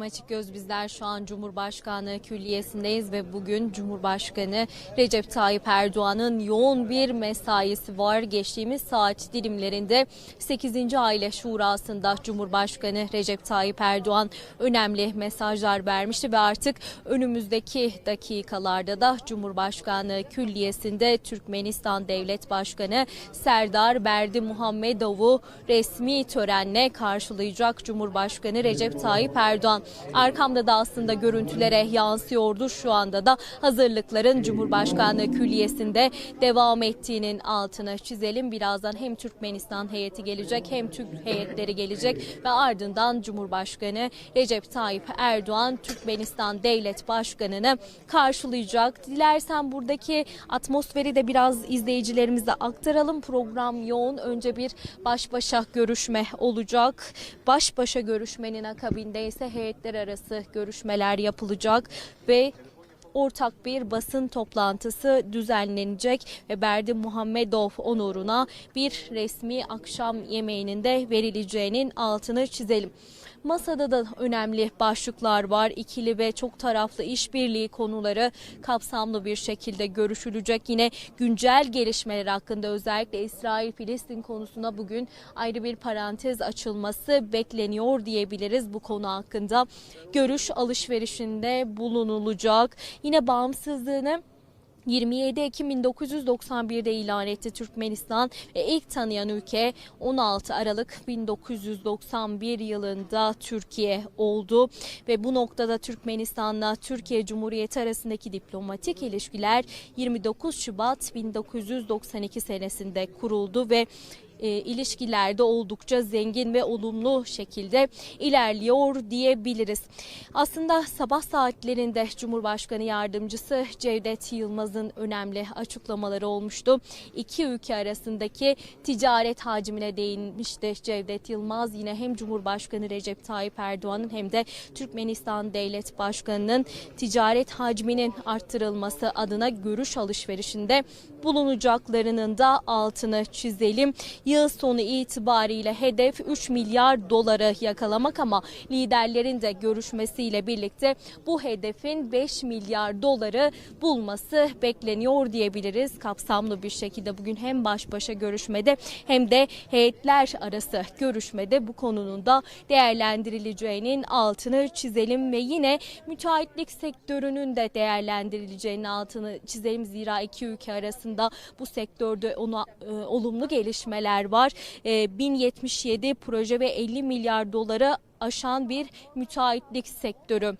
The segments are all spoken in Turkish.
Açık Göz bizler şu an Cumhurbaşkanlığı Külliyesi'ndeyiz ve bugün Cumhurbaşkanı Recep Tayyip Erdoğan'ın yoğun bir mesaisi var. Geçtiğimiz saat dilimlerinde 8. Aile Şurası'nda Cumhurbaşkanı Recep Tayyip Erdoğan önemli mesajlar vermişti ve artık önümüzdeki dakikalarda da Cumhurbaşkanlığı Külliyesi'nde Türkmenistan Devlet Başkanı Serdar Berdi Muhammedov'u resmi törenle karşılayacak Cumhurbaşkanı Recep Tayyip Erdoğan. Arkamda da aslında görüntülere yansıyordu. Şu anda da hazırlıkların Cumhurbaşkanlığı Külliyesi'nde devam ettiğinin altını çizelim. Birazdan hem Türkmenistan heyeti gelecek hem Türk heyetleri gelecek ve ardından Cumhurbaşkanı Recep Tayyip Erdoğan Türkmenistan Devlet Başkanı'nı karşılayacak. Dilersen buradaki atmosferi de biraz izleyicilerimize aktaralım. Program yoğun. Önce bir baş başa görüşme olacak. Baş başa görüşmenin akabinde ise heyetler arası görüşmeler yapılacak ve ortak bir basın toplantısı düzenlenecek ve Berdi Muhammedov onuruna bir resmi akşam yemeğinin de verileceğinin altını çizelim. Masada da önemli başlıklar var. İkili ve çok taraflı işbirliği konuları kapsamlı bir şekilde görüşülecek. Yine güncel gelişmeler hakkında özellikle İsrail-Filistin konusuna bugün ayrı bir parantez açılması bekleniyor diyebiliriz bu konu hakkında. Görüş alışverişinde bulunulacak. Yine bağımsızlığını 27 Ekim 1991'de ilan etti Türkmenistan ve ilk tanıyan ülke 16 Aralık 1991 yılında Türkiye oldu. Ve bu noktada Türkmenistan'la Türkiye Cumhuriyeti arasındaki diplomatik ilişkiler 29 Şubat 1992 senesinde kuruldu ve e, ilişkilerde oldukça zengin ve olumlu şekilde ilerliyor diyebiliriz. Aslında sabah saatlerinde Cumhurbaşkanı Yardımcısı Cevdet Yılmaz'ın önemli açıklamaları olmuştu. İki ülke arasındaki ticaret hacmine değinmişti Cevdet Yılmaz. Yine hem Cumhurbaşkanı Recep Tayyip Erdoğan'ın hem de Türkmenistan Devlet Başkanı'nın ticaret hacminin arttırılması adına görüş alışverişinde bulunacaklarının da altını çizelim. Yıl sonu itibariyle hedef 3 milyar doları yakalamak ama liderlerin de görüşmesiyle birlikte bu hedefin 5 milyar doları bulması bekleniyor diyebiliriz. Kapsamlı bir şekilde bugün hem baş başa görüşmede hem de heyetler arası görüşmede bu konunun da değerlendirileceğinin altını çizelim ve yine müteahhitlik sektörünün de değerlendirileceğinin altını çizelim. Zira iki ülke arasında bu sektörde ona e, olumlu gelişmeler var. E, 1077 proje ve 50 milyar doları aşan bir müteahhitlik sektörü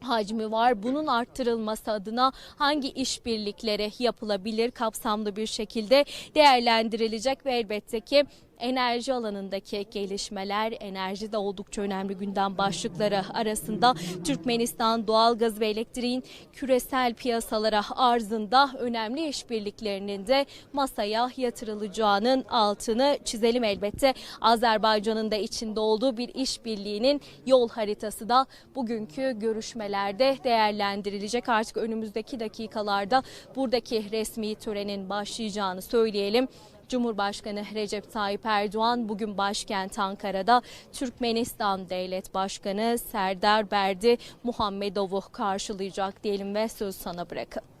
hacmi var. Bunun arttırılması adına hangi işbirlikleri yapılabilir kapsamlı bir şekilde değerlendirilecek ve elbette ki enerji alanındaki gelişmeler, enerji de oldukça önemli gündem başlıkları arasında Türkmenistan doğalgaz ve elektriğin küresel piyasalara arzında önemli işbirliklerinin de masaya yatırılacağının altını çizelim elbette. Azerbaycan'ın da içinde olduğu bir işbirliğinin yol haritası da bugünkü görüşmelerde değerlendirilecek. Artık önümüzdeki dakikalarda buradaki resmi törenin başlayacağını söyleyelim. Cumhurbaşkanı Recep Tayyip Erdoğan bugün başkent Ankara'da Türkmenistan Devlet Başkanı Serdar Berdi Muhammedov'u karşılayacak diyelim ve söz sana bırakın.